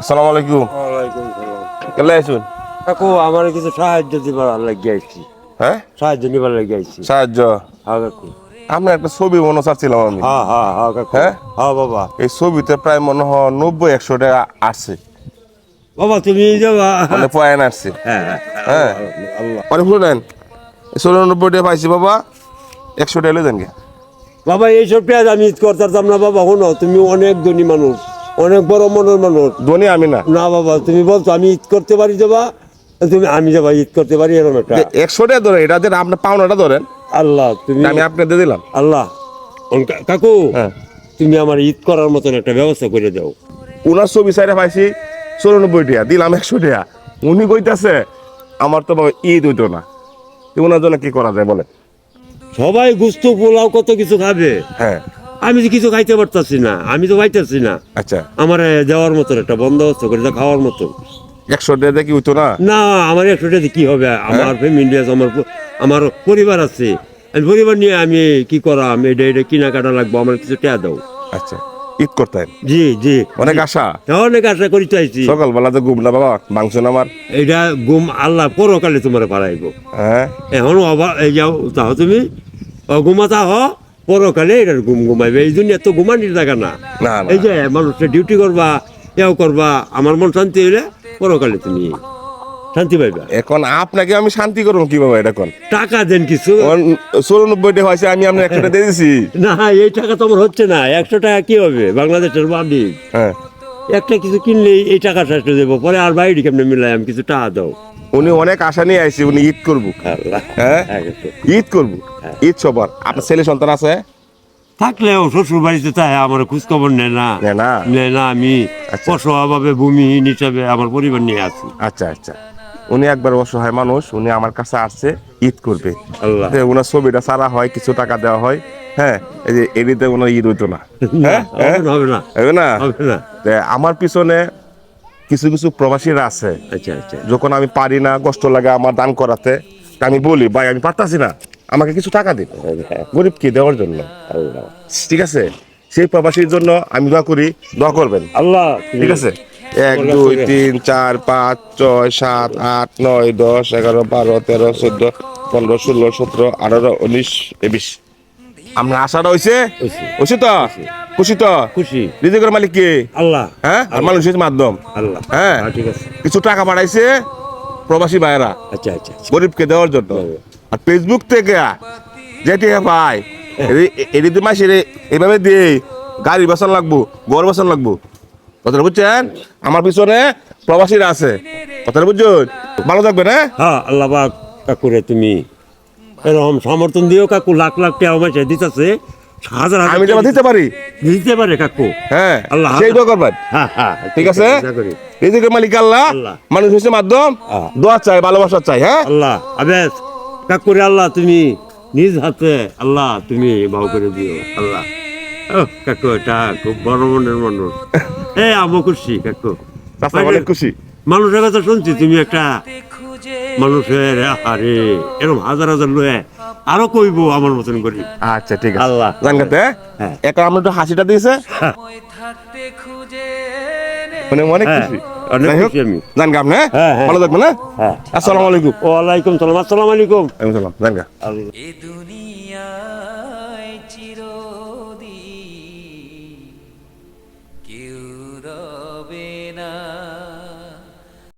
আসসালামু আলাইকুম। কেলে আইছুন কাকু আমার কিছু সাহায্য দিবার লাগিয়ে আইছি। হ্যাঁ? সাহায্য নিবার লাগিয়ে আইছি। সাহায্য? হ্যাঁ কাকু। আপনার একটা ছবি মনে চাচ্ছিলাম আমি। হ্যাঁ হ্যাঁ হ্যাঁ কাকু। হ্যাঁ? হ্যাঁ বাবা। এই ছবিতে প্রায় মনে হয় নব্বই একশো টাকা আসছে। বাবা তুমি যাবা মানে পয়েন্ট আসছে। হ্যাঁ হ্যাঁ আল্লাহ অনেক ফুল দেন। চৌরানব্বই টাকা পাইছি বাবা। একশো টাকা এলে দেন বাবা এইসব পেঁয়াজ আমি করতাম না বাবা। শোনো তুমি অনেক ধনী মানুষ। অনেক বড় মনের মানুষ। ধনী আমি না। না বাবা তুমি বলছো আমি ঈদ করতে পারি যাবা? তুমি আমি যাবা ঈদ করতে পারি এরকম একটা। একশো টাকা ধরে এটা যেন আপনার পাওনাটা ধরেন আল্লাহ তুমি আমি আপনাকে দিলাম। আল্লাহ কাকু হ্যাঁ। তুমি আমার ঈদ করার মতন একটা ব্যবস্থা করে দাও। উনার ছবি সাইডে পাইছি চৌরানব্বই টাকা দিলাম একশো টাকা। উনি কইতাছে আমার তো বাবা ঈদ হইতো না। ওনার জন্য কি করা যায় বলে সবাই গুস্ত পোলাও কত কিছু খাবে। হ্যাঁ। আমি তো কিছু খাইতে পারতাছি না আমি তো খাইতেছি না। আচ্ছা। আমার দেওয়ার মতন একটা বন্দোবস্ত করে দাও, খাওয়ার মতন। একশো টাকা কি হইতো না? না আমার একশো টাকা কি হবে? আমার ফ্যামিলি আছে আমার আমার পরিবার আছে। আমি পরিবার নিয়ে আমি কি করাম? এটা এটা কেনাকাটা লাগবো আমার কিছু টাকা দাও। আচ্ছা ঈদ করতেন? জি জি। অনেক আশা? অনেক আশা করি চাইছি সকালবেলা তো ঘুম না বাবা? মাংস না আমার? এটা গুম আল্লাহ পরকালে তোমার পারাইব হ্যাঁ? এখন এই যাও তাও তুমি। ঘুমাতা হ। পরকালে এটার ঘুম ঘুমাইবে এই জন্য এত ঘুমানির জায়গা না। এই যে মানুষের ডিউটি করবা এও করবা আমার মন শান্তি হইলে পরকালে তুমি শান্তি পাইবা। এখন আপনাকে আমি শান্তি করব কি বাবা এটা এখন টাকা দেন কিছু। চুরানব্বইটা হয়েছে আমি আপনার একশোটা দিয়ে দিছি। না এই টাকা তো আমার হচ্ছে না একশো টাকা কি হবে? বাংলাদেশের বাদি হ্যাঁ। একটা কিছু কিনলে এই টাকা শেষ হয়ে দেবো পরে আর বাইরে কেমনে মিলাই আমি কিছু টাকা দাও। উনি অনেক আশা নিয়ে আইছে উনি ঈদ করব। হ্যাঁ? হ্যাঁ, ঈদ করব। ঈদ সবার। আপনার ছেলে সন্তান আছে? থাকলেও শ্বশুর বাড়িতে তাই আমার খোঁজ খবর নেয় না। নেয় না? আমি। আচ্ছা। অসহাভাবে ভূমিহীন হিসাবে আমার পরিবার নিয়ে আছি। আচ্ছা আচ্ছা। উনি একবার অসহায় মানুষ উনি আমার কাছে আসছে ঈদ করবে। আল্লাহ। ওনার ছবিটা সারা হয় কিছু টাকা দেওয়া হয়। হ্যাঁ এই যে এদিকে ওনার ঈদ হইতো না। না, হ্যাঁ হ্যাঁ? হবে না, হবে না? হবে না। আমার পিছনে কিছু কিছু প্রবাসীরা আছে। আচ্ছা আচ্ছা। যখন আমি পারি না কষ্ট লাগে আমার দান করাতে আমি বলি ভাই আমি পারতাছি না। আমাকে কিছু টাকা দিন। গরিবকে দেওয়ার জন্য? ঠিক আছে? সেই প্রবাসীর জন্য আমি দোয়া করি দোয়া করবেন। আল্লাহ। ঠিক আছে? এক দুই তিন চার পাঁচ ছয় সাত আট নয় দশ এগারো বারো তেরো চোদ্দ পনেরো ষোলো সতেরো আঠারো উনিশ বিশ আমরা আশাটা হইছে। হয়েছে তো? খুশি। তো? খুশি। রিজিকের মালিক কে? আল্লাহ। হ্যাঁ? আর মানুষের মাধ্যম। আল্লাহ। হ্যাঁ। ঠিক আছে। কিছু টাকা পাঠাইছে প্রবাসী ভাইয়েরা। আচ্ছা আচ্ছা আচ্ছা। গরিবকে দেওয়ার জন্য। আর ফেসবুক থেকে যেটি ভাই এটি তো মাসে এভাবে দিয়ে গাড়ি বাসন লাগবো ঘর বাসন লাগবো। কথাটা বুঝছেন? আমার পিছনে প্রবাসীরা আছে। কথাটা বুঝছেন? ভালো থাকবেন হ্যাঁ? হ্যাঁ আল্লাহ বা কাকুরে তুমি। এরকম সমর্থন দিও কাকু লাখ লাখ টাকা মাসে দিতেছে হাজার আমি দিতে পারি। দিতে পারে কাকু। হ্যাঁ আল্লাহ সেই দোয়া করবেন। হ্যাঁ হ্যাঁ ঠিক আছে রিজিকের মালিক আল্লাহ। মানুষ হচ্ছে মাধ্যম। হ্যাঁ। দোয়া চাই ভালোবাসা চাই হ্যাঁ? আল্লাহ আবেশ কাকুরে আল্লাহ তুমি নিজ হাতে আল্লাহ তুমি বাউ করে দিও আল্লাহ। কাকু এটা খুব বড় মনের মানুষ। এ আমো খুশি কাকু। অনেক খুশি। মানুষের কথা শুনছি তুমি একটা মানুষের আরে এরকম হাজার হাজার লয়ে আরও কইব আমার মতন করি। আচ্ছা ঠিক আছে। আল্লাহ। জানগাতে হ্যাঁ। এখন আমরা একটু হাসিটা দিয়েছে। মানে অনেক হ্যাঁ, খুশি? হ্যাঁ? হ্যাঁ, হ্যাঁ। ভালো থাকবেন হ্যাঁ? হ্যাঁ। আসসালামু আলাইকুম। ওয়ালাইকুম সালাম আসসালামু আলাইকুম। ওয়ালাইকুম সালাম জান গা আল্লাহ এ দুনিয়ায় চিরদিন